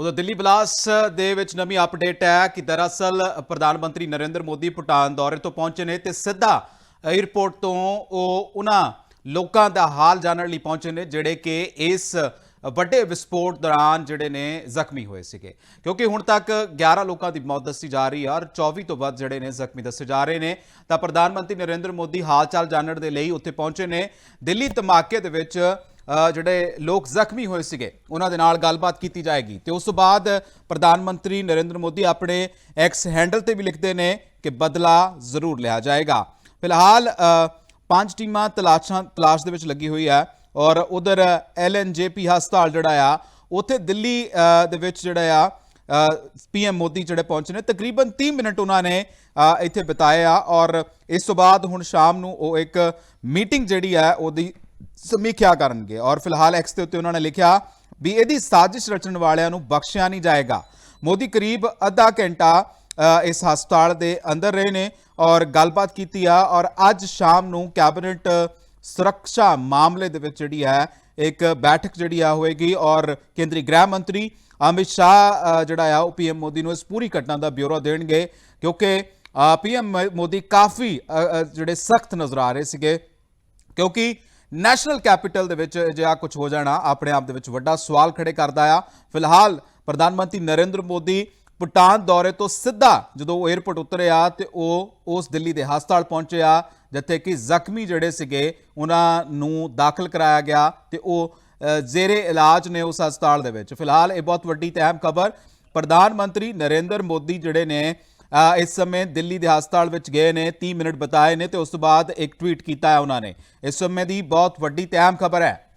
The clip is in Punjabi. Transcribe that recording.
ਉਦੋਂ ਦਿੱਲੀ ਬਲਾਸ ਦੇ ਵਿੱਚ ਨਵੀਂ ਅਪਡੇਟ ਹੈ ਕਿ ਦਰਅਸਲ ਪ੍ਰਧਾਨ ਮੰਤਰੀ ਨਰਿੰਦਰ ਮੋਦੀ ਭੂਟਾਨ ਦੌਰੇ ਤੋਂ ਪਹੁੰਚੇ ਨੇ ਤੇ ਸਿੱਧਾ 에ਅਰਪੋਰਟ ਤੋਂ ਉਹ ਉਹਨਾਂ ਲੋਕਾਂ ਦਾ ਹਾਲ ਜਾਣਨ ਲਈ ਪਹੁੰਚੇ ਨੇ, ਜਿਹੜੇ ਕਿ ਇਸ ਵੱਡੇ ਵਿਸਫੋਟ ਦੌਰਾਨ ਜਿਹੜੇ ਨੇ ਜ਼ਖਮੀ ਹੋਏ ਸੀਗੇ। ਕਿਉਂਕਿ ਹੁਣ ਤੱਕ 11 ਲੋਕਾਂ ਦੀ ਮੌਤ ਦੱਸੀ ਜਾ ਰਹੀ ਹੈ ਔਰ 24 ਤੋਂ ਵੱਧ ਜਿਹੜੇ ਨੇ ਜ਼ਖਮੀ ਦੱਸੇ ਜਾ ਰਹੇ ਨੇ। ਤਾਂ ਪ੍ਰਧਾਨ ਮੰਤਰੀ ਨਰਿੰਦਰ ਮੋਦੀ ਹਾਲ ਚਾਲ ਜਾਣਨ ਦੇ ਲਈ ਉੱਥੇ ਪਹੁੰਚੇ ਨੇ। ਦਿੱਲੀ ਧਮਾਕੇ ਦੇ ਵਿੱਚ ਜਿਹੜੇ ਲੋਕ ਜ਼ਖਮੀ ਹੋਏ ਸੀਗੇ, ਉਹਨਾਂ ਦੇ ਨਾਲ ਗੱਲਬਾਤ ਕੀਤੀ ਜਾਏਗੀ। ਤੇ ਉਸ ਤੋਂ ਬਾਅਦ ਪ੍ਰਧਾਨ ਮੰਤਰੀ ਨਰਿੰਦਰ ਮੋਦੀ ਆਪਣੇ ਐਕਸ ਹੈਂਡਲ ਤੇ ਵੀ ਲਿਖਦੇ ਨੇ ਕਿ ਬਦਲਾ ਜ਼ਰੂਰ ਲਿਆ ਜਾਏਗਾ। ਫਿਲਹਾਲ ਪੰਜ ਟੀਮਾਂ ਤਲਾਸ਼ਾਂ, ਤਲਾਸ਼ ਦੇ ਵਿੱਚ ਲੱਗੀ ਹੋਈ ਹੈ ਔਰ ਉਧਰ ਐਲਐਨਜੇਪੀ ਹਸਪਤਾਲ ਜਿਹੜਾ ਆ, ਉੱਥੇ ਦਿੱਲੀ ਦੇ ਵਿੱਚ ਜਿਹੜਾ ਆ ਪੀਐਮ ਮੋਦੀ ਜਿਹੜੇ ਪਹੁੰਚੇ ਨੇ, ਤਕਰੀਬਨ 30 ਮਿੰਟ ਉਹਨਾਂ ਨੇ ਇੱਥੇ ਬਿਤਾਏ ਆ ਔਰ ਇਸ ਤੋਂ ਬਾਅਦ ਹੁਣ ਸ਼ਾਮ ਨੂੰ ਉਹ ਇੱਕ ਮੀਟਿੰਗ ਜਿਹੜੀ ਹੈ, ਉਹਦੀ ਸਮੀਖਿਆ ਕਰਨਗੇ? ਔਰ ਫਿਲਹਾਲ ਐਕਸ ਦੇ ਉੱਤੇ ਉਹਨਾਂ ਨੇ ਲਿਖਿਆ ਵੀ ਇਹਦੀ ਸਾਜ਼ਿਸ਼ ਰਚਣ ਵਾਲਿਆਂ ਨੂੰ ਬਖਸ਼ਿਆ ਨਹੀਂ ਜਾਏਗਾ। ਮੋਦੀ ਕਰੀਬ ਅੱਧਾ ਘੰਟਾ ਇਸ ਹਸਪਤਾਲ ਦੇ ਅੰਦਰ ਰਹੇ ਨੇ ਔਰ ਗੱਲਬਾਤ ਕੀਤੀ ਆ ਔਰ ਅੱਜ ਸ਼ਾਮ ਨੂੰ ਕੈਬਨਿਟ ਸੁਰੱਖਿਆ ਮਾਮਲੇ ਦੇ ਵਿੱਚ ਜਿਹੜੀ ਹੈ, ਇੱਕ ਬੈਠਕ ਜਿਹੜੀ ਆ ਹੋਏਗੀ ਔਰ ਕੇਂਦਰੀ ਗ੍ਰਹਿ ਮੰਤਰੀ ਅਮਿਤ ਸ਼ਾਹ ਜਿਹੜਾ ਆ ਉਹ ਪੀਐਮ ਮੋਦੀ ਨੂੰ ਇਸ ਪੂਰੀ ਘਟਨਾ ਦਾ ਬਿਊਰੋ ਦੇਣਗੇ ਕਿਉਂਕਿ ਪੀਐਮ ਮੋਦੀ ਕਾਫੀ ਜਿਹੜੇ ਸਖਤ ਨਜ਼ਰ ਆ ਰਹੇ ਸੀਗੇ ਕਿਉਂਕਿ ਨੈਸ਼ਨਲ ਕੈਪੀਟਲ ਦੇ ਵਿੱਚ ਅਜਿਹਾ ਕੁਝ ਹੋ ਜਾਣਾ, ਆਪਣੇ ਆਪ ਦੇ ਵਿੱਚ ਵੱਡਾ ਸਵਾਲ ਖੜੇ ਕਰਦਾ ਆ। ਫਿਲਹਾਲ ਪ੍ਰਧਾਨ ਮੰਤਰੀ ਨਰਿੰਦਰ ਮੋਦੀ ਭੂਟਾਨ ਦੌਰੇ ਤੋਂ ਸਿੱਧਾ ਜਦੋਂ ਉਹ 에ਅਰਪੋਰਟ ਉਤਰਿਆ ਤੇ ਉਹ ਉਸ ਦਿੱਲੀ ਦੇ ਹਸਪਤਾਲ ਪਹੁੰਚਿਆ ਜਿੱਥੇ ਕਿ ਜ਼ਖਮੀ ਜਿਹੜੇ ਸੀਗੇ, ਉਹਨਾਂ ਨੂੰ ਦਾਖਲ ਕਰਾਇਆ ਗਿਆ ਤੇ ਉਹ ਜ਼ੇਰੇ ਇਲਾਜ ਨੇ ਉਸ ਹਸਪਤਾਲ ਦੇ ਵਿੱਚ। ਫਿਲਹਾਲ ਇਹ ਬਹੁਤ ਵੱਡੀ ਤੇ ਅਹਿਮ ਖਬਰ। ਪ੍ਰਧਾਨ ਮੰਤਰੀ ਨਰਿੰਦਰ ਮੋਦੀ ਜਿਹੜੇ ਨੇ ਇਸ ਸਮੇਂ ਦਿੱਲੀ ਦੇ ਹਸਪਤਾਲ ਵਿੱਚ ਗਏ ਨੇ 30 ਮਿੰਟ ਬਤਾਏ ਨੇ ਤੇ ਉਸ ਤੋਂ ਬਾਅਦ ਇੱਕ ਟਵੀਟ ਕੀਤਾ ਹੈ ਉਹਨਾਂ ਨੇ। ਇਸ ਸਮੇਂ ਦੀ ਬਹੁਤ ਵੱਡੀ ਤੇ ਅਹਿਮ ਖਬਰ ਹੈ।